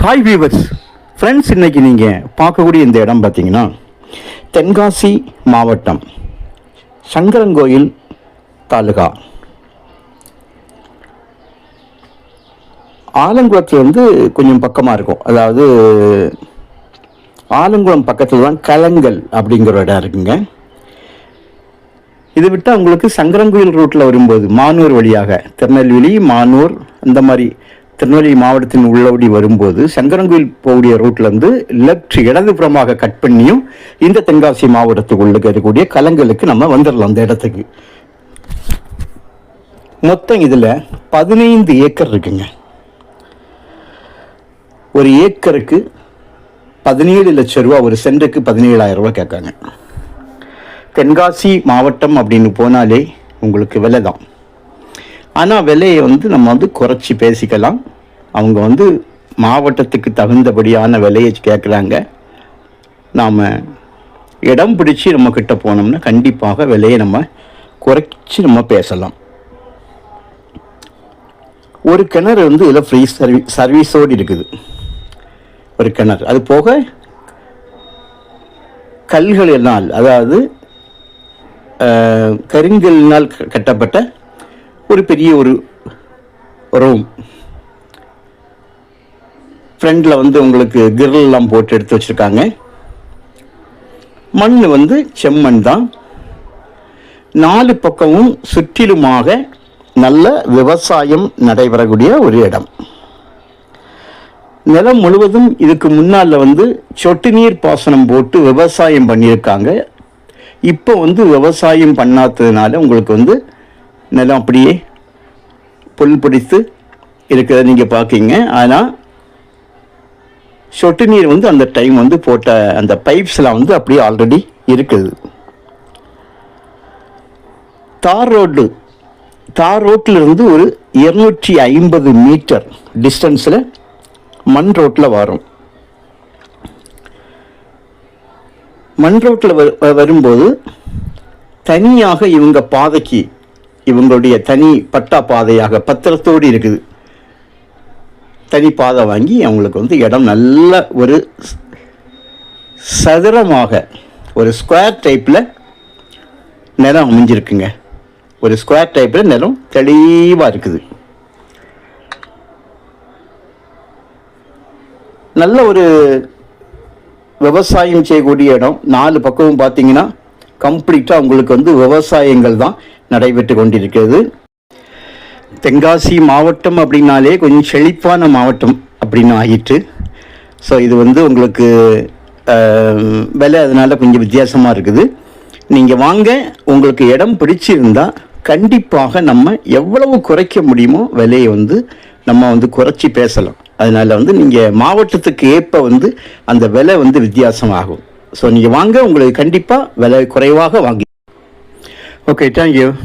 Hi viewers friends இன்றைக்கி நீங்கள் பார்க்கக்கூடிய இந்த இடம் பார்த்தீங்கன்னா தென்காசி மாவட்டம் சங்கரங்கோயில் தாலுகா. ஆலங்குளத்தில் வந்து கொஞ்சம் பக்கமாக இருக்கும். அதாவது ஆலங்குளம் பக்கத்தில் தான் கலங்கல் அப்படிங்கிற இடம் இருக்குங்க. இதை விட்டால் உங்களுக்கு சங்கரங்கோயில் ரூட்டில் வரும்போது மானூர் வழியாக திருநெல்வேலி மானூர் இந்த மாதிரி திருநெல்வேலி மாவட்டத்தின் உள்ளபடி வரும்போது சங்கரங்கோயில் போகக்கூடிய ரூட்லேருந்து லெஃப்ட் இடதுபுறமாக கட் பண்ணியும் இந்த தென்காசி மாவட்டத்துக்குள்ள இருக்கக்கூடிய கலங்களுக்கு நம்ம வந்துடலாம் அந்த இடத்துக்கு. மொத்தம் இதில் பதினைந்து ஏக்கர் இருக்குங்க. ஒரு ஏக்கருக்கு பதினேழு லட்சம் ரூபா ஒரு சென்ட்டுக்கு பதினேழாயிரம் ரூபாய் கேட்காங்க. தென்காசி மாவட்டம் அப்படின்னு போனாலே உங்களுக்கு விலை தான். ஆனால் விலையை வந்து நம்ம வந்து குறைச்சி பேசிக்கலாம். அவங்க வந்து மாவட்டத்துக்கு தகுந்தபடியான விலையை கேட்குறாங்க நாம் இடம் பிடிச்சி நம்ம கிட்ட போனோம்னா கண்டிப்பாக விலையை நம்ம குறைச்சி நம்ம பேசலாம். ஒரு கிணறு வந்து இதில் ஃப்ரீ சர்வீ சர்வீஸோடு இருக்குது. ஒரு கிணறு. அது போக கல்கள் அதாவது அஹ், கருங்கல்லினால் க- கட்டப்பட்ட ஒரு பெரிய ஒரு ரூம் ஃப்ரண்டில் வந்து உங்களுக்கு கிரில்லாம் போட்டு எடுத்து வச்சுருக்காங்க. மண் வந்து செம்மண் தான். நாலு பக்கமும் சுற்றிலுமாக நல்ல விவசாயம் நடைபெறக்கூடிய ஒரு இடம். நிலம் முழுவதும் இதுக்கு முன்னால் வந்து சொட்டு நீர் பாசனம் போட்டு விவசாயம் பண்ணியிருக்காங்க. இப்போ வந்து விவசாயம் பண்ணாததுனால உங்களுக்கு வந்து நிலம் அப்படியே புல் பிடித்து இருக்கிறத நீங்கள் பார்க்கீங்க. ஆனால் சொட்டு நீர் வந்து அந்த டைம் வந்து போட்ட அந்த பைப்ஸ்லாம் வந்து அப்படியே ஆல்ரெடி இருக்குது. தார் ரோடு தார் ரோட்டில் இருந்து ஒரு இருநூற்றி ஐம்பது மீட்டர் டிஸ்டன்ஸில் மண் ரோட்டில் வரும். மண் ரோட்டில் வரும்போது தனியாக இவங்க பாதைக்கு இவங்களுடைய தனி பட்டா பாதையாக பத்திரத்தோடு இருக்குது. தனி பாதை வாங்கி அவங்களுக்கு வந்து இடம் நல்ல ஒரு சதுரமாக ஒரு ஸ்கொயர் டைப்பில் நிலம் அமைஞ்சிருக்குங்க. ஒரு ஸ்கொயர் டைப்பில் நிலம் தெளிவாக இருக்குது. நல்ல ஒரு விவசாயம் செய்யக்கூடிய இடம். நாலு பக்கமும் பார்த்தீங்கன்னா கம்ப்ளீட்டாக உங்களுக்கு வந்து விவசாயங்கள் தான். நடைபெற்று கொண்டிருக்கிறது. தென்காசி மாவட்டம் அப்படின்னாலே கொஞ்சம் செழிப்பான மாவட்டம் அப்படின்னு ஆகிட்டு ஸோ இது வந்து உங்களுக்கு விலை அதனால் கொஞ்சம் வித்தியாசமாக இருக்குது. நீங்கள் வாங்க உங்களுக்கு இடம் பிடிச்சிருந்தால் கண்டிப்பாக நம்ம எவ்வளவு குறைக்க முடியுமோ விலையை வந்து நம்ம வந்து குறைச்சி பேசலாம். அதனால் வந்து நீங்கள் மாவட்டத்துக்கு ஏற்ப வந்து அந்த விலை வந்து வித்தியாசமாகும். ஸோ நீங்கள் வாங்க உங்களுக்கு கண்டிப்பாக விலை குறைவாக வாங்கி Okay, thank you.